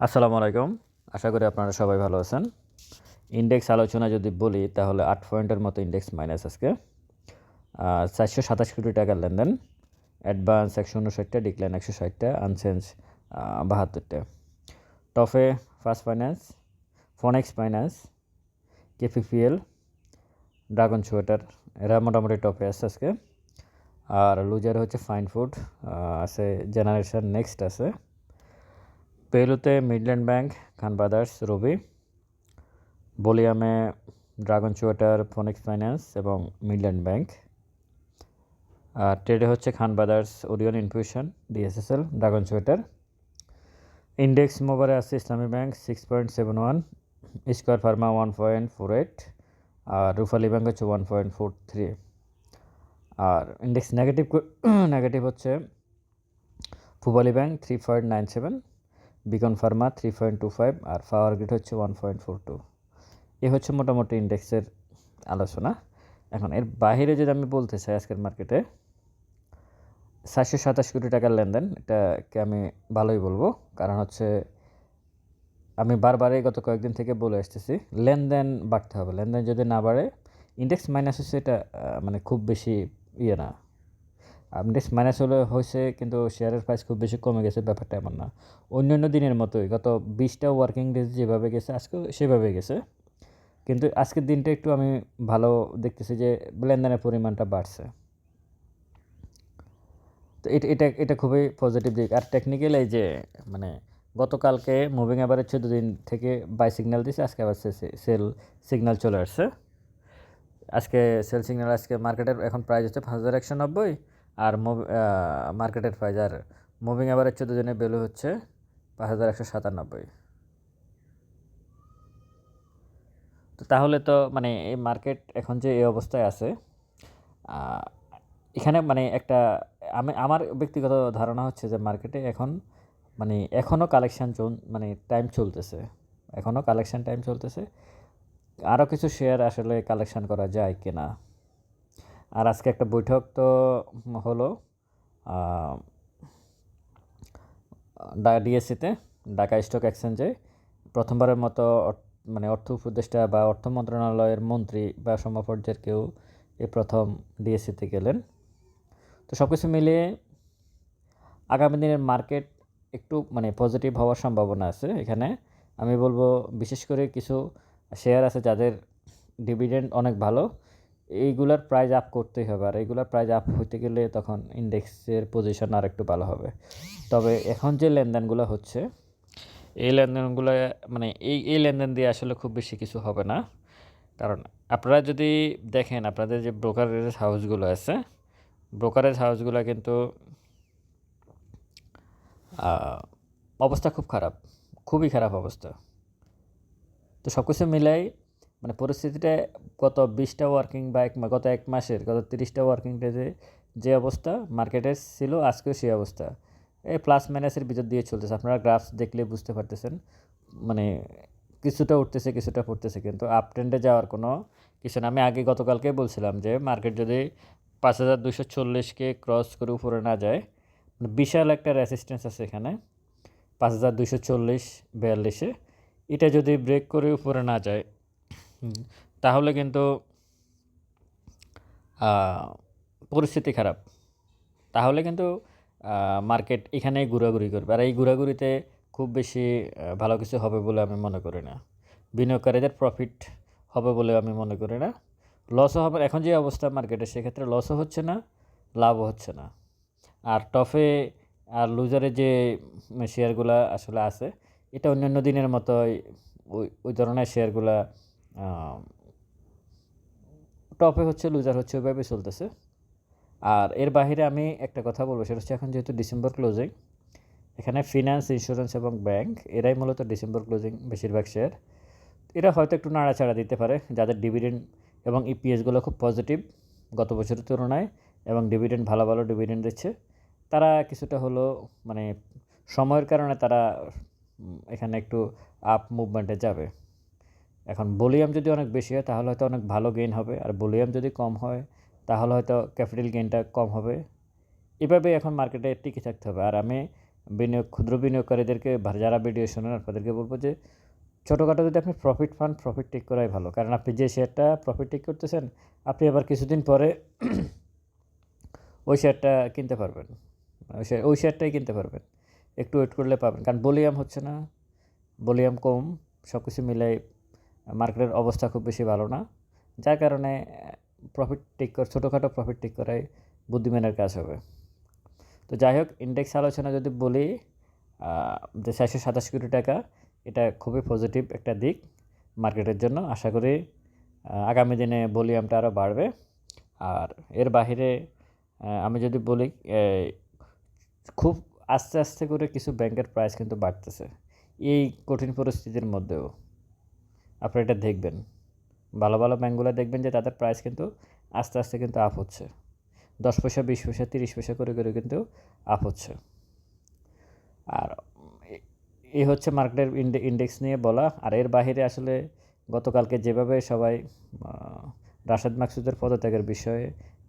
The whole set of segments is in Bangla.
আসসালামু আলাইকুম। আশা করি আপনারা সবাই ভালো আছেন। ইন্ডেক্স আলোচনা যদি বলি, তাহলে আট পয়েন্টের মতো ইন্ডেক্স মাইনাস আজকে। চারশো সাতাশ কোটি টাকার লেনদেন। অ্যাডভান্স একশো উনষাটটা, ডিক্লাইন একশো ষাটটা, আনচেঞ্জ বাহাত্তরটা। টফে first finance, Phoenix finance, KPPL, dragon sweater. এরা মোটামুটি টপে আছে আজকে। আর লুজার হচ্ছে ফাইন ফুড আছে জেনারেশন নেক্সট আছে। পেলুতে Midland bank, Khan brothers, Robi. বলিয়ামে dragon sweater, Phoenix finance এবং মিডল্যান্ড ব্যাংক। আর ট্রেডে হচ্ছে Khan brothers, Orion infusion, DSSL, dragon sweater. Index মোবারে আছে Islami bank, six point seven one, square pharma one point four eight, আর রুফালি ব্যাংক হচ্ছে ওয়ান পয়েন্ট ফোর থ্রি। আর ইন্ডেক্স নেগেটিভ নেগেটিভ হচ্ছে Pubali bank, three point nine seven. Beacon pharma three point two five আর পাওয়ার গ্রিড হচ্ছে ওয়ান পয়েন্ট ফোর টু এ হচ্ছে মোটামুটি ইন্ডেক্সের আলোচনা। এখন এর বাইরে যদি আমি বলতে চাই আজকের মার্কেটে চারশো সাতাশ কোটি টাকার লেনদেন, এটাকে আমি ভালোই বলব। কারণ হচ্ছে আমি বারবারই গত কয়েকদিন থেকে বলে আসতেছি, লেনদেন বাড়তে হবে। লেনদেন যদি না বাড়ে ইন্ডেক্স মাইনাস হচ্ছে এটা মানে খুব বেশি ইয়ে না। ইন্ডেক্স মাইনাস হলে হয়েছে, কিন্তু শেয়ারের প্রাইস খুব বেশি কমে গেছে, ব্যাপারটা এমন না। অন্যান্য দিনের মতোই, গত বিশটা ওয়ার্কিং ডেজ যেভাবে গেছে, আজকেও সেভাবে গেছে। কিন্তু আজকের দিনটা একটু আমি ভালো দেখতেছি যে লেনদেনের পরিমাণটা বাড়ছে। তো এটা এটা এটা খুবই পজিটিভ দিক। আর টেকনিক্যাল এই যে মানে গতকালকে মুভিং অ্যাভারেজ চোদ্দ দিন থেকে বাই সিগন্যাল দিছে, আজকে আবার সেল সিগন্যাল চলে আসছে। আজকে সেল সিগন্যাল আজকে মার্কেটের এখন প্রাইস হচ্ছে পাঁচ হাজার একশো নব্বই। আর মার্কেটের প্রাইস আর মুভিং অ্যাভারেজ চোদ্দ দিনের ভ্যালু হচ্ছে পাঁচ হাজার একশো সাতানব্বই। তো তাহলে তো মানে এই মার্কেট এখন যে এই অবস্থায় আছে এখানে মানে একটা, আমি, আমার ব্যক্তিগত ধারণা হচ্ছে যে মার্কেটে এখন মানে এখনও কালেকশান মানে টাইম চলতেছে এখনও কালেকশান টাইম চলতেছে। আরও কিছু শেয়ার আসলে কালেকশান করা যায় কিনা। আর আজকে একটা বৈঠক তো হলো ডিএসসিতে, ঢাকা স্টক এক্সচেঞ্জে। প্রথমবারের মতো মানে অর্থ উপদেষ্টা বা অর্থ মন্ত্রণালয়ের মন্ত্রী বা সমপর্যায়ের কেউ এই প্রথম ডিএসসিতে গেলেন। তো সব কিছু মিলিয়ে আগামী দিনের মার্কেট একটু মানে পজিটিভ হওয়ার সম্ভাবনা আছে এখানে। আমি বলব বিশেষ করে কিছু শেয়ার আছে যাদের ডিভিডেন্ড অনেক ভালো এইগুলার প্রাইস আপ করতেই হবে। আর এইগুলার প্রাইস আপ হইতে গেলে তখন ইন্ডেক্সের পজিশন আর একটু ভালো হবে। তবে এখন যে লেনদেনগুলো হচ্ছে, এই লেনদেনগুলো মানে এই এই লেনদেন দিয়ে আসলে খুব বেশি কিছু হবে না। কারণ আপনারা যদি দেখেন, আপনাদের যে ব্রোকারেজ হাউসগুলো আছে ব্রোকারেজ হাউসগুলো কিন্তু অবস্থা খুব খারাপ। খুবই খারাপ অবস্থা। তো সব কিছু মিলাই মানে পরিস্থিতিটা গত বিশটা ওয়ার্কিং বা এক গত এক মাসের, গত তিরিশটা ওয়ার্কিং ডেজে যে অবস্থা মার্কেটের ছিল, আজকেও সেই অবস্থা। এই প্লাস মাইনাসের ভিতর দিয়ে চলতেছে। আপনারা গ্রাফস দেখলে বুঝতে পারতেছেন। মানে কিছুটা উঠতেছে, কিছুটা পড়তেছে, কিন্তু আপ ট্রেন্ডে যাওয়ার কোনো কিছু না। আমি আগে গতকালকে বলছিলাম যে মার্কেট যদি পাঁচ হাজার দুশো চল্লিশকে ক্রস করে উপরে না যায় মানে বিশাল একটা রেসিস্ট্যান্স আছে এখানে। পাঁচ হাজার দুশো চল্লিশ, বিয়াল্লিশে। এটা যদি ব্রেক করে উপরে না যায় তাহলে কিন্তু পরিস্থিতি খারাপ। তাহলে কিন্তু মার্কেট এখানেই ঘোরাঘুরি করবে। আর এই ঘোরাঘুরিতে খুব বেশি ভালো কিছু হবে বলে আমি মনে করি না। বিনিয়োগকারীদের প্রফিট হবে বলে আমি মনে করি না। লসও হবে, এখন যে অবস্থা মার্কেটে, সেক্ষেত্রে লসও হচ্ছে না, লাভও হচ্ছে না। আর টফে আর লুজারে যে শেয়ারগুলো আসলে আছে, এটা অন্যান্য দিনের মতোই ওই ওই ধরনের শেয়ারগুলা টপে হচ্ছে লুজার, হচ্ছে ওইভাবে চলতেছে। আর এর বাইরে আমি একটা কথা বলব, সেটা হচ্ছে এখন যেহেতু ডিসেম্বর ক্লোজিং এখানে ফিনান্স ইন্স্যুরেন্স এবং ব্যাংক এরাই মূলত ডিসেম্বর ক্লোজিং বেশিরভাগ শেয়ার এরা হয়তো একটু নাড়াচাড়া দিতে পারে, যাদের ডিভিডেন্ড এবং ইপিএসগুলো খুব পজিটিভ গত বছরের তুলনায়, এবং ডিভিডেন্ড ভালো ভালো ডিভিডেন্ড দিচ্ছে। তারা কিছুটা হলো মানে সময়ের কারণে তারা এখানে একটু আপ মুভমেন্টে যাবে। এখন ভলিউম যদি অনেক বেশি হয়, তাহলে হয়তো অনেক ভালো গেইন হবে। আর ভলিউম যদি কম হয়, তাহলে হয়তো ক্যাপিটাল গেইনটা কম হবে। এভাবে এখন মার্কেটে টিকে থাকতে হবে। আর আমি বিনিয়োগ, ক্ষুদ্র বিনিয়োগকারীদেরকে, যারা ভিডিও শোনেন, আপনাদেরকে বলব যে, ছোটোখাটো যদি আপনি প্রফিট পান প্রফিট টেক করাই ভালো। কারণ আপনি যে শেয়ারটা প্রফিট টেক করতেছেন, আপনি আবার কিছুদিন পরে ওই শেয়ারটা কিনতে পারবেন। ওই শেয়ার ওই শেয়ারটাই কিনতে পারবেন। একটু ওয়েট করলে পাবেন। কারণ ভলিউম হচ্ছে না। ভলিউম কম সব কিছু মিলাই মার্কেটের অবস্থা খুব বেশি ভালো না, যার কারণে প্রফিট টেক কর, ছোটোখাটো প্রফিট টেক করাই বুদ্ধিমানের কাজ হবে। তো যাই হোক ইন্ডেক্স আলোচনা যদি বলি যে চারশো সাতাশ কোটি টাকা, এটা খুবই পজিটিভ একটা দিক মার্কেটের জন্য। আশা করি আগামী দিনে ভলিউমটা আরও বাড়বে। আর এর বাহিরে আমি যদি বলি খুব আস্তে আস্তে করে কিছু ব্যাংকের প্রাইস কিন্তু বাড়তেছে। এই কঠিন পরিস্থিতির মধ্যেও। আপনারা এটা দেখবেন। ভালো ভালো ব্যাঙ্কগুলো দেখবেন যে তাদের প্রাইস কিন্তু আস্তে আস্তে কিন্তু আপ হচ্ছে। দশ পয়সা, বিশ পয়সা, তিরিশ পয়সা করে করে কিন্তু আপ হচ্ছে। আর এই হচ্ছে মার্কেটের ইন্ডেক্স নিয়ে বলা। আর এর বাইরে আসলে গতকালকে যেভাবে সবাই রাশেদ মাকসুদের পদত্যাগের বিষয়ে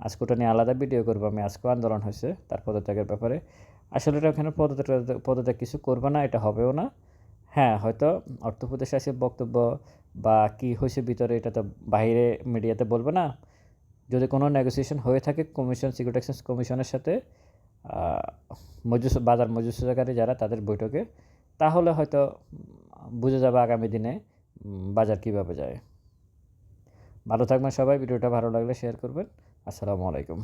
আজকে ওটা নিয়ে আলাদা ভিডিও করব। আমি আজকেও আন্দোলন হয়েছে তার পদত্যাগের ব্যাপারে। আসলে এটা ওখানে পদত্যাগ পদত্যাগ কিছু করবে না, এটা হবেও না। হ্যাঁ হয়তো অর্থ আছে বক্তব্য বা কি হয়েছে ভিতরে এটা তো বাইরে মিডিয়াতে বলবে না। যদি কোনো নেগোসিয়েশন হয়ে থাকে কমিশন সিকিউরিটি এক্সচেঞ্জ কমিশনের সাথে মজুস, বাজার মজুসকারী যারা তাদের বৈঠকে, তাহলে হয়তো বুঝে যাবে আগামী দিনে বাজার কীভাবে যায়। ভালো থাকবেন সবাই, ভিডিওটা ভালো লাগলে শেয়ার করবেন। আসসালামু আলাইকুম।